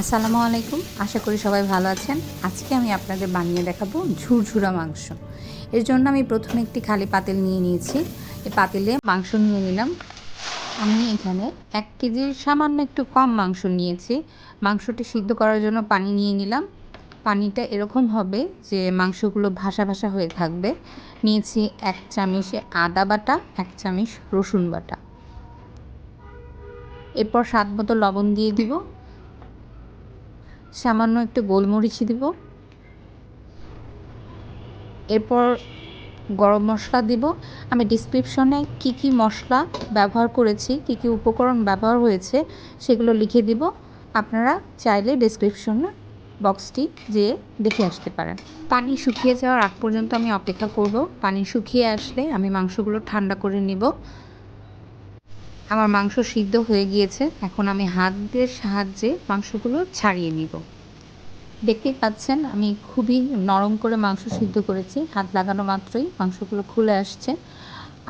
আসসালামু আলাইকুম। আশা করি সবাই ভালো আছেন। আজকে আমি আপনাদের বানিয়ে দেখাবো ঝুরঝুরা মাংস। এর জন্য আমি প্রথমে একটি খালি পাতিল নিয়ে নিয়েছি। এই পাতিলে মাংস নিয়ে নিলাম। আমি এখানে এক কেজির সামান্য একটু কম মাংস নিয়েছি। মাংসটি সিদ্ধ করার জন্য পানি নিয়ে নিলাম। পানিটা এরকম হবে যে মাংসগুলো ভাসা ভাসা হয়ে থাকবে। নিয়েছি এক চামচ আদা বাটা, এক চামচ রসুন বাটা। এরপর স্বাদ মতো লবণ দিয়ে দিব। সামান্য একটু গোলমরিচ দিব। এরপর গরম মশলা দিব। আমি ডিসক্রিপশনে কি কি মশলা ব্যবহার করেছি, কি কি উপকরণ ব্যবহার হয়েছে, সেগুলো লিখে দিব। আপনারা চাইলে ডিসক্রিপশনে বক্সটি যেয়ে দেখে আসতে পারেন। পানি শুকিয়ে যাওয়ার আগ পর্যন্ত আমি অপেক্ষা করব। পানি শুকিয়ে আসলে আমি মাংসগুলো ঠান্ডা করে নিব। আমার মাংস সিদ্ধ হয়ে গিয়েছে। এখন আমি হাতের সাহায্যে মাংসগুলো ছাড়িয়ে নিব। দেখতেই পাচ্ছেন, আমি খুবই নরম করে মাংস সিদ্ধ করেছি। হাত লাগানো মাত্রই মাংসগুলো খুলে আসছে।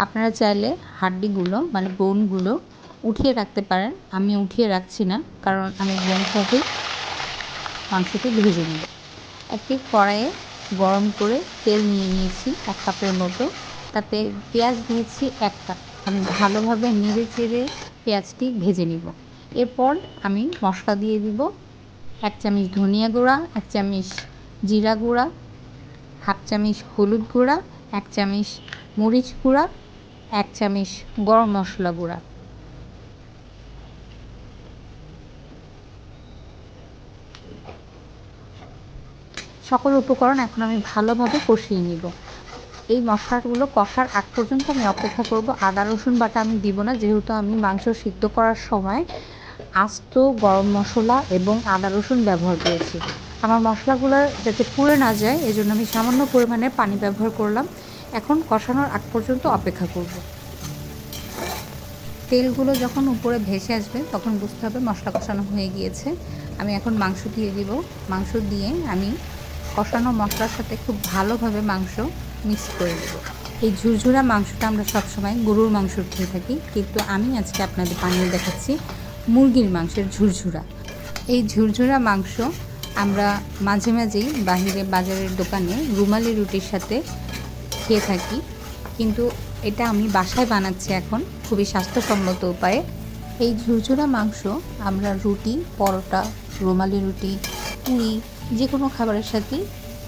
আপনারা চাইলে হাড্ডিগুলো মানে বোনগুলো উঠিয়ে রাখতে পারেন। আমি উঠিয়ে রাখছি না, কারণ আমি বোন সহই মাংসটি ভেজে নিব। একটি কড়াইয়ে গরম করে তেল নিয়ে নিয়েছি, এক কাপের মতো। তাতে পেঁয়াজ দিয়েছি এক কাপ আমি ভালোভাবে নেড়ে চেড়ে পেঁয়াজটি ভেজে নিব। এরপর আমি মশলা দিয়ে দিব এক চামচ ধনিয়া গুঁড়া, এক চামচ জিরা গুঁড়া, হাফ চামচ হলুদ গুঁড়া, এক চামচ মরিচ গুঁড়া, এক চামচ গরম মশলা গুঁড়া। সকল উপকরণ এখন আমি ভালোভাবে কষিয়ে নিব। এই মশলাগুলো কষার আগ পর্যন্ত আমি অপেক্ষা করব। আদা, রসুন, বাটা আমি দিব না। যেহেতু আমি মাংস সিদ্ধ করার সময় আস্ত গরম মশলা এবং আদা, রসুন ব্যবহার করেছি। আমার মশলাগুলো যাতে পুড়ে না যায় এই জন্য আমি সামান্য পরিমাণে পানি ব্যবহার করলাম। এখন কষানোর আগ পর্যন্ত অপেক্ষা করব। তেলগুলো যখন উপরে ভেসে আসবে, তখন বুঝতে হবে মশলা কষানো হয়ে গিয়েছে। আমি এখন মাংস দিয়ে দিব। মাংস দিয়ে আমি কষানো মশলার সাথে খুব ভালোভাবে মাংস মিক্স করে দেব। এই ঝুরঝুরা মাংসটা আমরা সবসময় গরুর মাংস খেয়ে থাকি। কিন্তু আমি আজকে আপনাদের বানিয়ে দেখাচ্ছি মুরগির মাংসের ঝুরঝুরা। এই ঝুরঝুরা মাংস আমরা মাঝে মাঝেই বাহিরে বাজারের দোকানে রুমালি রুটির সাথে খেয়ে থাকি। কিন্তু এটা আমি বাসায় বানাচ্ছি এখন, খুবই স্বাস্থ্যসম্মত উপায়ে। এই ঝুরঝুরা মাংস আমরা রুটি, পরোটা, রুমালি রুটি, পুরি যে কোনো খাবারের সাথেই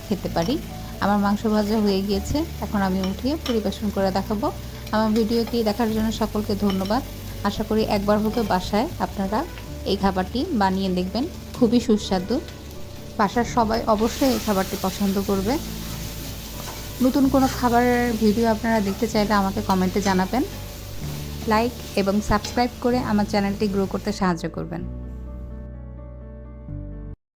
খেতে পারি। আমার মাংস ভাজা হয়ে গিয়েছে। এখন আমি উঠিয়ে পরিবেশন করে দেখাবো। আমার ভিডিওটি দেখার জন্য সকলকে ধন্যবাদ। আশা করি একবার হতে বাসায় আপনারা এই খাবারটি বানিয়ে দেখবেন। খুবই সুস্বাদু। বাসার সবাই অবশ্যই এই খাবারটি পছন্দ করবে। নতুন কোনো খাবারের ভিডিও আপনারা দেখতে চাইলে আমাকে কমেন্টে জানাবেন। লাইক এবং সাবস্ক্রাইব করে আমার চ্যানেলটি গ্রো করতে সাহায্য করবেন।